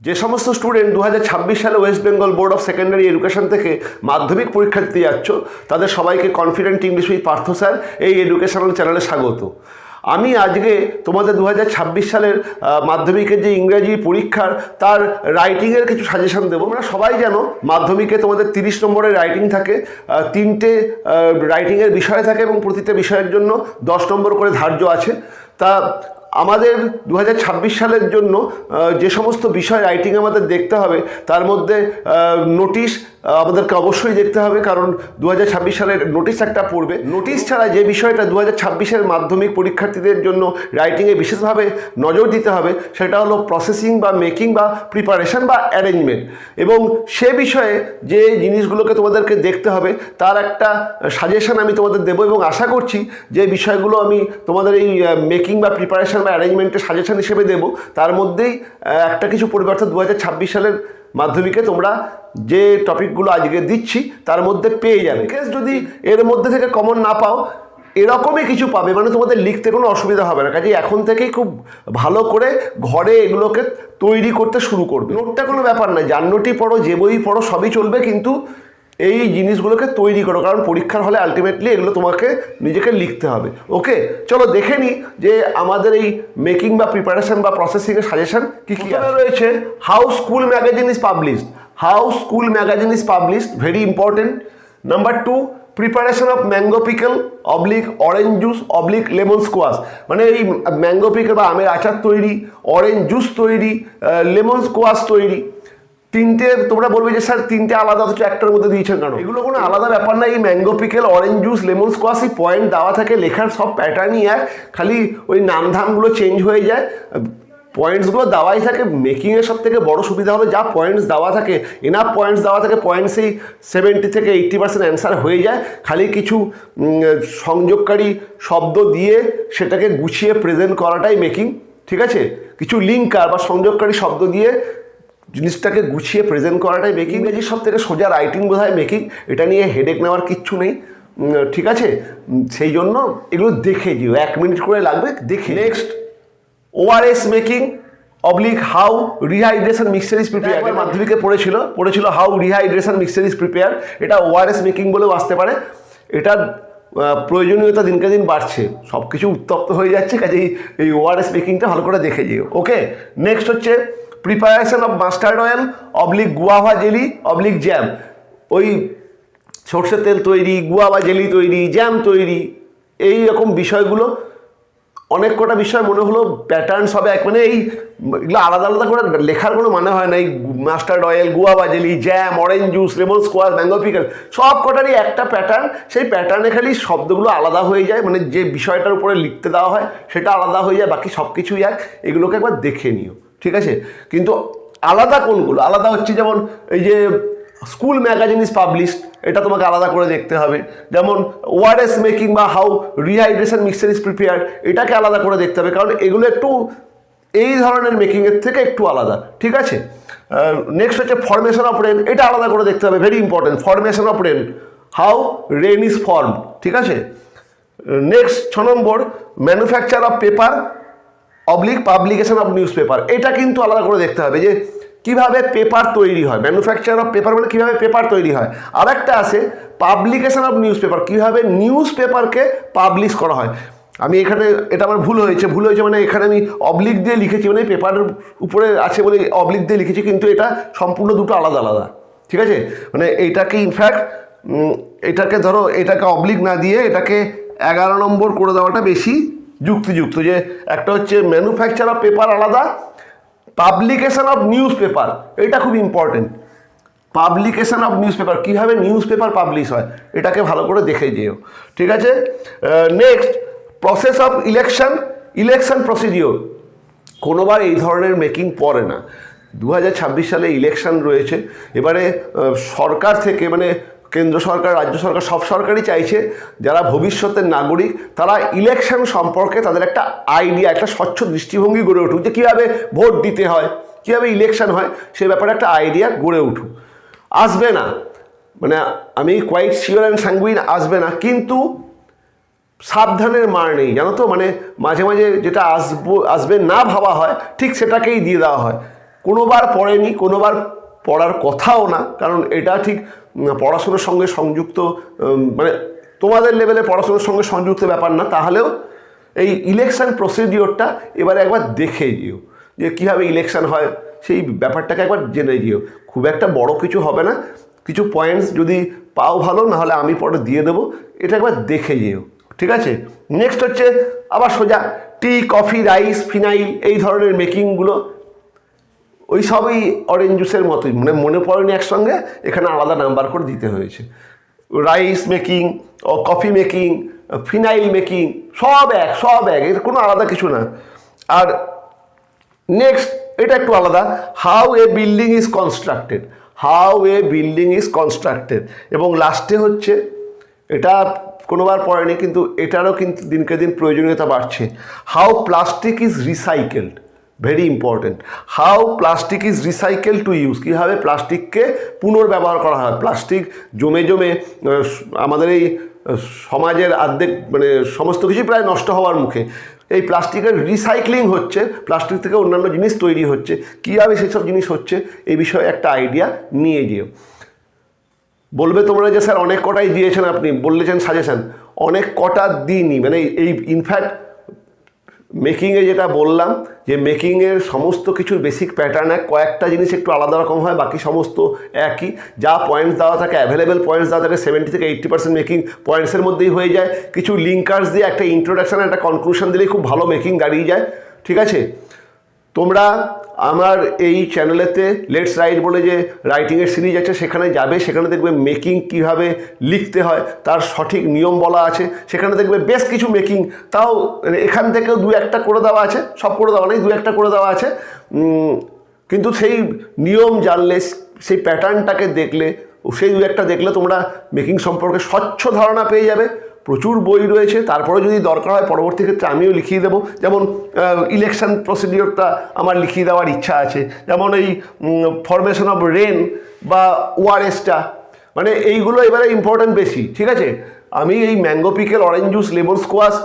যে সমস্ত স্টুডেন্ট দু হাজার ছাব্বিশ সালে West Bengal board of secondary education থেকে মাধ্যমিক পরীক্ষা দিতে যাচ্ছ, তাদের সবাইকে confident English with Partha sir এই এডুকেশনাল চ্যানেলে স্বাগত। আমি আজকে তোমাদের দু হাজার ছাব্বিশ সালের মাধ্যমিকের যে ইংরেজি পরীক্ষার, তার রাইটিংয়ের কিছু সাজেশন দেবো। মানে সবাই যেন মাধ্যমিকে তোমাদের তিরিশ নম্বরের রাইটিং থাকে তিনটে রাইটিংয়ের বিষয় থাকে এবং প্রতিটা বিষয়ের জন্য দশ নম্বর করে ধার্য আছে। তা আমাদের দু হাজার ছাব্বিশ সালের জন্য যে সমস্ত বিষয় রাইটিং আমাদের দেখতে হবে, তার মধ্যে নোটিশ আমাদেরকে অবশ্যই দেখতে হবে, কারণ দু হাজার ছাব্বিশ সালের নোটিশ একটা পড়বে। নোটিশ ছাড়া যে বিষয়টা দু ছাব্বিশের মাধ্যমিক পরীক্ষার্থীদের জন্য রাইটিংয়ে বিশেষভাবে নজর দিতে হবে, সেটা হলো প্রসেসিং বা মেকিং বা প্রিপারেশন বা অ্যারেঞ্জমেন্ট এবং সে বিষয়ে যে জিনিসগুলোকে তোমাদেরকে দেখতে হবে, তার একটা সাজেশন আমি তোমাদের দেবো, এবং আশা করছি যে বিষয়গুলো আমি তোমাদের এই মেকিং বা প্রিপারেশন বা অ্যারেঞ্জমেন্টের সাজেশন হিসেবে দেবো। তার মধ্যেই একটা কিছু পরিবর্তন দু হাজার ছাব্বিশ সালের মাধ্যমিকে তোমরা যে টপিকগুলো আজকে দিচ্ছি, তার মধ্যে পেয়ে যাবে। কেস যদি এর মধ্যে থেকে কমন না পাও, এরকমই কিছু পাবে মানে তোমাদের লিখতে কোনো অসুবিধা হবে না। কাজে এখন থেকেই খুব ভালো করে ঘরে এগুলোকে তৈরি করতে শুরু করবে। নোটটা কোনো ব্যাপার নয় যার নোটই পড়ো, যে বই পড়ো, সবই চলবে, কিন্তু এই জিনিসগুলোকে তৈরি করো কারণ পরীক্ষার হলে আলটিমেটলি এগুলো তোমাকে নিজেকে লিখতে হবে। ওকে চলো দেখে নিই যে আমাদের এই মেকিং বা প্রিপারেশন বা প্রসেসিংয়ের সাজেশন কী কী রয়েছে how school magazine is published how school magazine is published very important number two preparation of mango pickle oblique orange juice oblique lemon squash মানে এই ম্যাঙ্গো পিকল বা আমের আচার তৈরি অরেঞ্জ জুস তৈরি লেমন স্কোয়াশ তৈরি। তিনটে তোমরা বলবে যে স্যার তিনটে আলাদা অথচ একটার মধ্যে দিয়েছেন কেন? এগুলো কোনো আলাদা ব্যাপার না এই mango pickle orange juice lemon squash এই পয়েন্ট দেওয়া থাকে লেখার সব প্যাটার্নই এক খালি ওই নামধামগুলো চেঞ্জ হয়ে যায়। পয়েন্টসগুলো দেওয়াই থাকে মেকিংয়ের সব থেকে বড় সুবিধা হলো যা পয়েন্টস দেওয়া থাকে এনাফ পয়েন্টস দেওয়া থাকে পয়েন্টসেই সেভেন্টি থেকে এইট্টি পার্সেন্ট অ্যান্সার হয়ে যায়। খালি কিছু সংযোগকারী শব্দ দিয়ে সেটাকে গুছিয়ে প্রেজেন্ট করাটাই মেকিং ঠিক আছে? কিছু লিঙ্কার বা সংযোগকারী শব্দ দিয়ে জিনিসটাকে গুছিয়ে প্রেজেন্ট করাটাই মেকিং ইংরেজির সব থেকে সোজা রাইটিং বোধ হয় মেকিং এটা নিয়ে হেডেক নেওয়ার কিচ্ছু নেই। ঠিক আছে? সেই জন্য এগুলো দেখে দিও এক মিনিট করে লাগবে দেখে next ORS making oblique how rehydration mixture is prepare একবার মাধ্যমিকে পড়েছিল পড়েছিল how rehydration mixture is prepare এটা ওআরএস মেকিং বলেও আসতে পারে। এটার প্রয়োজনীয়তা দিনকে দিন বাড়ছে। সব কিছু উত্তপ্ত হয়ে যাচ্ছে কাজেই এই ওআরএস মেকিংটা ভালো করে দেখে যেও। ওকে নেক্সট হচ্ছে preparation of mustard oil oblique guava jelly oblique jam ওই সর্ষের তেল তৈরি গুয়াভা জেলি তৈরি জ্যাম তৈরি, এই রকম বিষয়গুলো অনেক কটা বিষয় মনে হলো প্যাটার্নস হবে। এক মানে এই এগুলো আলাদা আলাদা করে লেখার কোনো মানে হয় না। এই mustard oil guava jelly jam orange juice lemon squash mango pickle সব কটারই একটা প্যাটার্ন সেই প্যাটার্নে খালি শব্দগুলো আলাদা হয়ে যায়। মানে যে বিষয়টার উপরে লিখতে দেওয়া হয়, সেটা আলাদা হয়ে যায়, বাকি সব কিছুই এক। এগুলোকে একবার দেখে নিও। ঠিক আছে? কিন্তু আলাদা কোনগুলো? আলাদা হচ্ছে যেমন এই যে স্কুল ম্যাগাজিন ইজ পাবলিশড এটা তোমাকে আলাদা করে দেখতে হবে। যেমন ওয়ারেস মেকিং বা how rehydration mixture is prepare এটাকে আলাদা করে দেখতে হবে। কারণ এগুলো একটু, এই ধরনের মেকিংয়ের থেকে একটু আলাদা। ঠিক আছে? নেক্সট হচ্ছে ফরমেশন অফ রেন এটা আলাদা করে দেখতে হবে। Very important formation of rain how rain is form ঠিক আছে? নেক্সট ছ নম্বর manufacture of paper oblique publication of newspaper এটা কিন্তু আলাদা করে দেখতে হবে যে কীভাবে পেপার তৈরি হয়। ম্যানুফ্যাকচার অফ পেপার মানে কীভাবে পেপার তৈরি হয়। আর একটা আছে পাবলিকেশন অফ নিউজ পেপার কীভাবে নিউজ পেপারকে পাবলিশ করা হয়। আমি এখানে, এটা আমার ভুল হয়েছে। ভুল হয়েছে মানে এখানে আমি অবলিক দিয়ে লিখেছি মানে পেপারের উপরে আছে বলে অবলিক দিয়ে লিখেছি, কিন্তু এটা সম্পূর্ণ দুটো আলাদা আলাদা। ঠিক আছে? মানে এইটাকে ইনফ্যাক্ট এটাকে ধরো, এটাকে অবলিক না দিয়ে এটাকে এগারো নম্বর করে দেওয়াটা বেশি যুক্তিযুক্ত যে একটা হচ্ছে ম্যানুফ্যাকচার অফ পেপার আলাদা পাবলিকেশন অফ নিউজ পেপার এটা খুব important publication of newspaper কীভাবে নিউজ পেপার পাবলিশ হয়, এটাকে ভালো করে দেখে যেও। ঠিক আছে? Next process of election election procedure কোনোবার এই ধরনের মেকিং পড়ে না। দু হাজার ছাব্বিশ সালে ইলেকশন রয়েছে। এবারে সরকার থেকে মানে কেন্দ্র সরকার, রাজ্য সরকার, সব সরকারই চাইছে যারা ভবিষ্যতের নাগরিক, তারা ইলেকশন সম্পর্কে তাদের একটা আইডিয়া একটা স্বচ্ছ দৃষ্টিভঙ্গি গড়ে উঠুক যে কীভাবে ভোট দিতে হয়, কীভাবে ইলেকশন হয়, সে ব্যাপারে একটা আইডিয়া গড়ে উঠুক। আসবে না। মানে আমি কোয়াইট শিওর অ্যান্ড স্যাঙ্গুইন আসবে না। কিন্তু সাবধানের মার নেই, জানো তো? মানে মাঝে মাঝে যেটা আসব, আসবে না ভাবা হয়, ঠিক সেটাকেই দিয়ে দেওয়া হয়। কোনোবার পড়েনি, কোনোবার পড়ার কথাও না, কারণ এটা ঠিক পড়াশোনার সঙ্গে সংযুক্ত মানে তোমাদের লেভেলে পড়াশোনার সঙ্গে সংযুক্ত ব্যাপার না, তাহলেও এই ইলেকশান প্রসিডিওরটা এবার একবার দেখে যেও, যে কীভাবে ইলেকশান হয়, সেই ব্যাপারটাকে একবার জেনে যেও। খুব একটা বড় কিছু হবে না, কিছু পয়েন্টস যদি পাও ভালো, নাহলে আমি পরে দিয়ে দেবো, এটা একবার দেখে যেও, ঠিক আছে? নেক্সট হচ্ছে, আবার সোজা টি কফি রাইস ফিনাইল এই ধরনের মেকিংগুলো ওই সবই অরেঞ্জ জুসের মতোই। মানে মনে পড়েনি একসঙ্গে, এখানে আলাদা নাম্বার করে দিতে হয়েছে। রাইস মেকিং ও কফি মেকিং ফিনাইল মেকিং সব এক সব এক, এর কোনো আলাদা কিছু না। আর নেক্সট এটা একটু আলাদা। How a building is constructed how a building is constructed এবং লাস্টে হচ্ছে, এটা কোনোবার পড়েনি, কিন্তু এটারও কিন্তু দিনকে দিন প্রয়োজনীয়তা বাড়ছে। How plastic is recycled very important how plastic is recycle to use কীভাবে প্লাস্টিককে পুনর্ব্যবহার করা হয়? প্লাস্টিক জমে জমে আমাদের এই সমাজের আর্ধেক মানে সমস্ত কিছুই প্রায় নষ্ট হওয়ার মুখে। এই প্লাস্টিকের রিসাইক্লিং হচ্ছে প্লাস্টিক থেকে অন্যান্য জিনিস তৈরি হচ্ছে। কীভাবে সেসব জিনিস হচ্ছে? এই বিষয়ে একটা আইডিয়া নিয়ে যেও। বলবে তোমরা যে, স্যার, অনেক কটাই দিয়েছেন আপনি। বললেছেন, সাজেশান। অনেক কটা দিনই মানে এই ইনফ্যাক্ট মেকিংয়ে যেটা বললাম, যে মেকিংয়ের সমস্ত কিছুর বেসিক প্যাটার্ন এক, কয়েকটা জিনিস একটু আলাদা রকম হয়, বাকি সমস্ত একই। যা পয়েন্টস দেওয়া থাকে অ্যাভেলেবেল পয়েন্টস দেওয়া থাকে সেভেন্টি থেকে এইট্টি পার্সেন্ট মেকিং পয়েন্টসের মধ্যেই হয়ে যায়। কিছু লিঙ্কার্স দিয়ে একটা ইন্ট্রোডাকশান একটা কনক্লুশন দিলেই খুব ভালো মেকিং দাঁড়িয়ে যায়। ঠিক আছে? তোমরা আমার এই চ্যানেলেতে লেটস রাইট বলে যে রাইটিংয়ের সিরিজ আছে, সেখানে যাবে, সেখানে দেখবে মেকিং কীভাবে লিখতে হয়, তার সঠিক নিয়ম বলা আছে, সেখানে দেখবে বেশ কিছু মেকিং তাও এখান থেকেও দু একটা করে দেওয়া আছে, সব করে দেওয়া নেই, দু একটা করে দেওয়া আছে। কিন্তু সেই নিয়ম জানলে, সেই প্যাটার্নটাকে দেখলে, সেই দু একটা দেখলে তোমরা মেকিং সম্পর্কে স্বচ্ছ ধারণা পেয়ে যাবে। প্রচুর বই রয়েছে তারপরে যদি দরকার হয় পরবর্তী ক্ষেত্রে আমিও লিখিয়ে দেবো। যেমন ইলেকশন প্রসিডিওরটা আমার লিখিয়ে দেওয়ার ইচ্ছা আছে। যেমন এই ফরমেশন অফ রেন বা ওআরএসটা মানে এইগুলো এবারে ইম্পর্ট্যান্ট বেশি, ঠিক আছে? আমি এই mango pickle orange juice lemon squash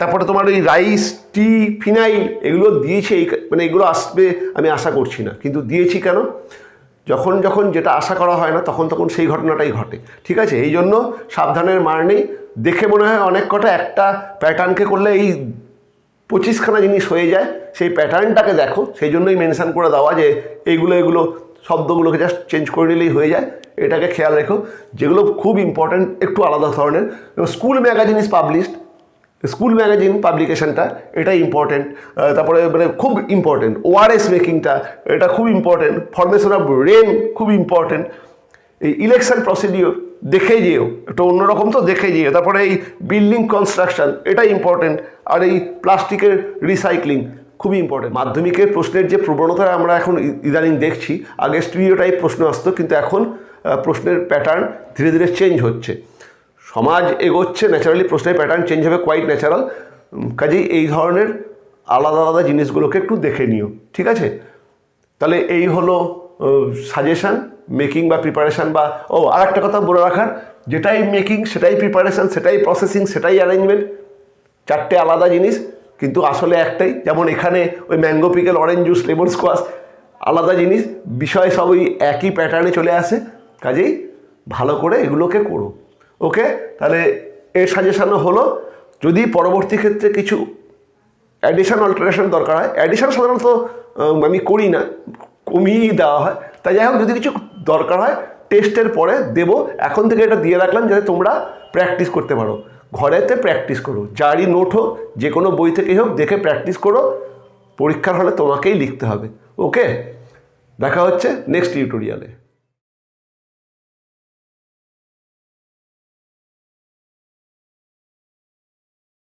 তারপরে তোমার এই রাইস টি ফিনাইল এগুলো দিয়েছি, এই মানে এগুলো আসবে আমি আশা করছি না। কিন্তু দিয়েছি কেন? যখন যখন যেটা আশা করা হয় না, তখন তখন সেই ঘটনাটাই ঘটে, ঠিক আছে? এই জন্য সাবধানের মার নেই। দেখে মনে হয় অনেক কটা একটা প্যাটার্নকে করলে এই পঁচিশখানা জিনিস হয়ে যায়। সেই প্যাটার্নটাকে দেখো, সেই জন্যই মেনশান করে দেওয়া যে এইগুলো, এগুলো শব্দগুলোকে জাস্ট চেঞ্জ করে নিলেই হয়ে যায়। এটাকে খেয়াল রেখো, যেগুলো খুব ইম্পর্ট্যান্ট একটু আলাদা ধরনের। School magazine is published school magazine পাবলিকেশনটা এটা ইম্পর্টেন্ট তারপরে মানে খুব ইম্পর্টেন্ট ওআরএস মেকিংটা এটা খুব ইম্পর্টেন্ট ফরমেশন অফ রেন খুব ইম্পর্টেন্ট এই ইলেকশন প্রসিডিওর দেখে যেও একটু অন্যরকম তো দেখে যেও। তারপরে এই বিল্ডিং কনস্ট্রাকশন এটা ইম্পর্টেন্ট আর এই প্লাস্টিকের রিসাইক্লিং খুবই ইম্পর্টেন্ট মাধ্যমিকের প্রশ্নের যে প্রবণতা আমরা এখন ইদানিং দেখছি আগে স্টুডিও টাইপ প্রশ্ন আসতো, কিন্তু এখন প্রশ্নের প্যাটার্ন ধীরে ধীরে চেঞ্জ হচ্ছে। সমাজ এগোচ্ছে ন্যাচারালি প্রশ্নের প্যাটার্ন চেঞ্জ হবে কোয়াইট ন্যাচারাল কাজেই এই ধরনের আলাদা আলাদা জিনিসগুলোকে একটু দেখে নিও। ঠিক আছে? তাহলে এই হলো সাজেশান মেকিং বা প্রিপারেশান বা, ও আর একটা কথা বলে রাখার, যেটাই মেকিং সেটাই প্রিপারেশান সেটাই প্রসেসিং সেটাই অ্যারেঞ্জমেন্ট চারটে আলাদা জিনিস, কিন্তু আসলে একটাই, যেমন এখানে ওই mango pickle orange juice lemon squash আলাদা জিনিস, বিষয় সব ওই একই প্যাটার্নে চলে আসে, কাজেই ভালো করে এগুলোকে করো, ওকে? তাহলে এর সাজেশানও হলো, যদি পরবর্তী ক্ষেত্রে কিছু অ্যাডিশন অল্টারেশন দরকার হয় অ্যাডিশন সাধারণত আমি করি না কমিয়েই দেওয়া হয়। তাই যাই হোক, যদি কিছু দরকার হয় টেস্টের পরে দেব। এখন থেকে এটা দিয়ে রাখলাম যাতে তোমরা প্র্যাকটিস করতে পারো। ঘরেতে প্র্যাকটিস করো। যারই নোট হোক, যে কোনো বই থেকেই হোক, দেখে প্র্যাকটিস করো। পরীক্ষার হলে তোমাকেই লিখতে হবে। ওকে দেখা হচ্ছে নেক্সট টিউটোরিয়ালে